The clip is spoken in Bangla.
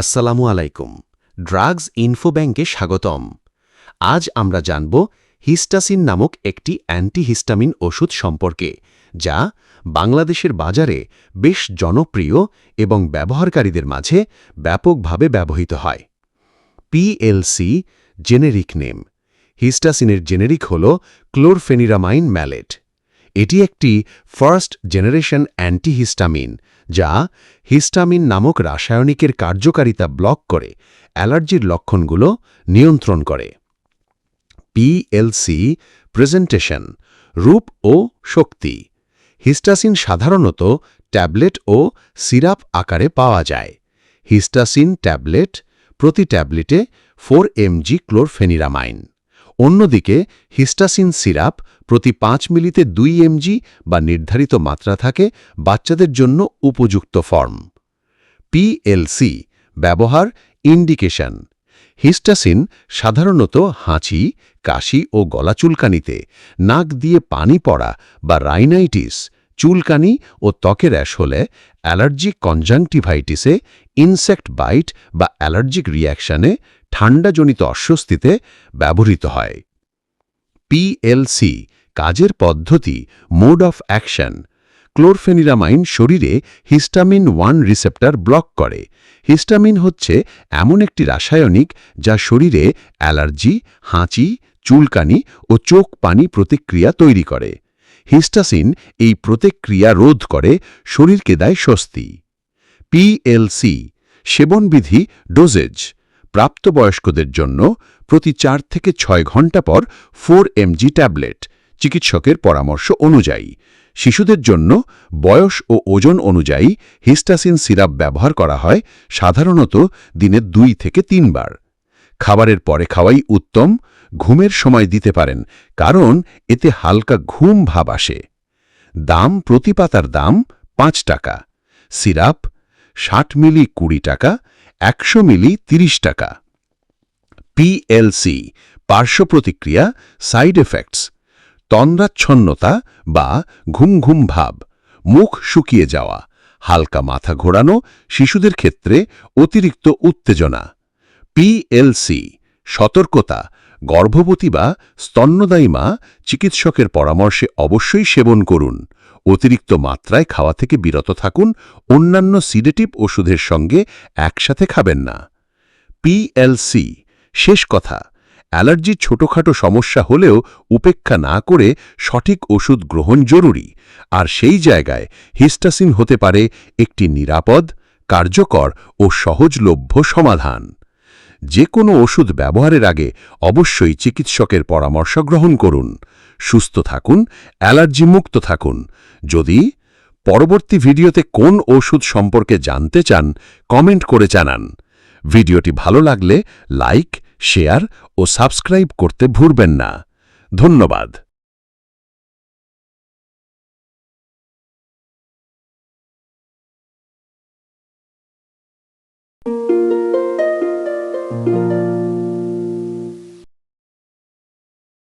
আসসালামু আলাইকুম। ড্রাগস ইনফো ব্যাংকে স্বাগতম। আজ আমরা জানব হিস্টাসিন নামক একটি অ্যান্টিহিস্টামিন ওষুধ সম্পর্কে, যা বাংলাদেশের বাজারে বেশ জনপ্রিয় এবং ব্যবহারকারীদের মাঝে ব্যাপকভাবে ব্যবহৃত হয়। PLC generic name. হিস্টাসিনের জেনেরিক হল ক্লোরফেনিরামাইন ম্যালেট। এটি একটি ফার্স্ট জেনারেশন অ্যান্টিহিস্টামিন যা হিস্টামিন নামক রাসায়নিকের কার্যকারিতা ব্লক করে, অ্যালার্জির লক্ষণগুলো নিয়ন্ত্রণ করে। পিএলসি প্রেজেন্টেশন রূপ ও শক্তি। হিস্টাসিন সাধারণত ট্যাবলেট ও সিরাপ আকারে পাওয়া যায়। হিস্টাসিন ট্যাবলেট প্রতি ট্যাবলেটে ফোর এমজি ক্লোরফেনিরামাইন অন্যদিকে হিস্টাসিন সিরাপ প্রতি পাঁচ মিলিতে দুই এমজি বা নির্ধারিত মাত্রা থাকে বাচ্চাদের জন্য উপযুক্ত ফর্ম। পিএলসি ব্যবহার ইন্ডিকেশন। হিস্টাসিন সাধারণত হাঁচি, কাশি ও গলা চুলকানিতে, নাক দিয়ে পানি পড়া বা রাইনাইটিস, চুলকানি ও ত্বকের অ্যাশ হলে অ্যালার্জিক কনজাংটিভাইটিসে, ইনসেক্ট বাইট বা অ্যালার্জিক রিয়াকশানে ঠান্ডাজনিত অস্বস্তিতে ব্যবহৃত হয়। পিএলসি কাজের পদ্ধতি মোড অফ অ্যাকশন ক্লোরফেনিরামাইন শরীরে হিস্টামিন ওয়ান রিসেপ্টার ব্লক করে। হিস্টামিন হচ্ছে এমন একটি রাসায়নিক যা শরীরে অ্যালার্জি, হাঁচি, চুলকানি ও চোখ পানি প্রতিক্রিয়া তৈরি করে। হিস্টাসিন এই প্রতিক্রিয়া রোধ করে, শরীরকে দেয় স্বস্তি। পিএলসি সেবনবিধি ডোজেজ প্রাপ্তবয়স্কদের জন্য প্রতি চার থেকে ছয় ঘণ্টা পর ফোর এমজি ট্যাবলেট, চিকিৎসকের পরামর্শ অনুযায়ী। শিশুদের জন্য বয়স ও ওজন অনুযায়ী হিস্টাসিন সিরাপ ব্যবহার করা হয় সাধারণত দিনে দুই থেকে তিনবার। খাবারের পরে খাওয়াই উত্তম, ঘুমের সময় দিতে পারেন, কারণ এতে হালকা ঘুম ভাব আসে। দাম, প্রতি পাতার দাম পাঁচ টাকা। সিরাপ, ষাট মিলি কুড়ি টাকা একশো মিলি ৩০ টাকা। পিএলসি পার্শ্ব প্রতিক্রিয়া সাইড এফেক্টস তন্দ্রাচ্ছন্নতা বা ঘুম ঘুম ভাব, মুখ শুকিয়ে যাওয়া, হালকা মাথা ঘোরানো, শিশুদের ক্ষেত্রে অতিরিক্ত উত্তেজনা। পিএলসি সতর্কতা, গর্ভবতী বা স্তন্যদায়ী মা চিকিৎসকের পরামর্শে অবশ্যই সেবন করুন। অতিরিক্ত মাত্রায় খাওয়া থেকে বিরত থাকুন, অন্যান্য সিডেটিভ ওষুধের সঙ্গে একসাথে খাবেন না। পিএলসি শেষ কথা, অ্যালার্জি ছোটখাটো সমস্যা হলেও উপেক্ষা না করে সঠিক ওষুধ গ্রহণ জরুরি, আর সেই জায়গায় হিস্টাসিন হতে পারে একটি নিরাপদ, কার্যকর ও সহজলভ্য সমাধান। যে কোনো ওষুধ ব্যবহারের আগে অবশ্যই চিকিৎসকের পরামর্শ গ্রহণ করুন। সুস্থ থাকুন অ্যালার্জি মুক্ত থাকুন। যদি পরবর্তী ভিডিওতে কোন ওষুধ সম্পর্কে জানতে চান, কমেন্ট করে জানান। ভিডিওটি ভালো লাগলে লাইক, শেয়ার ও সাবস্ক্রাইব করতে ভুলবেন না। ধন্যবাদ।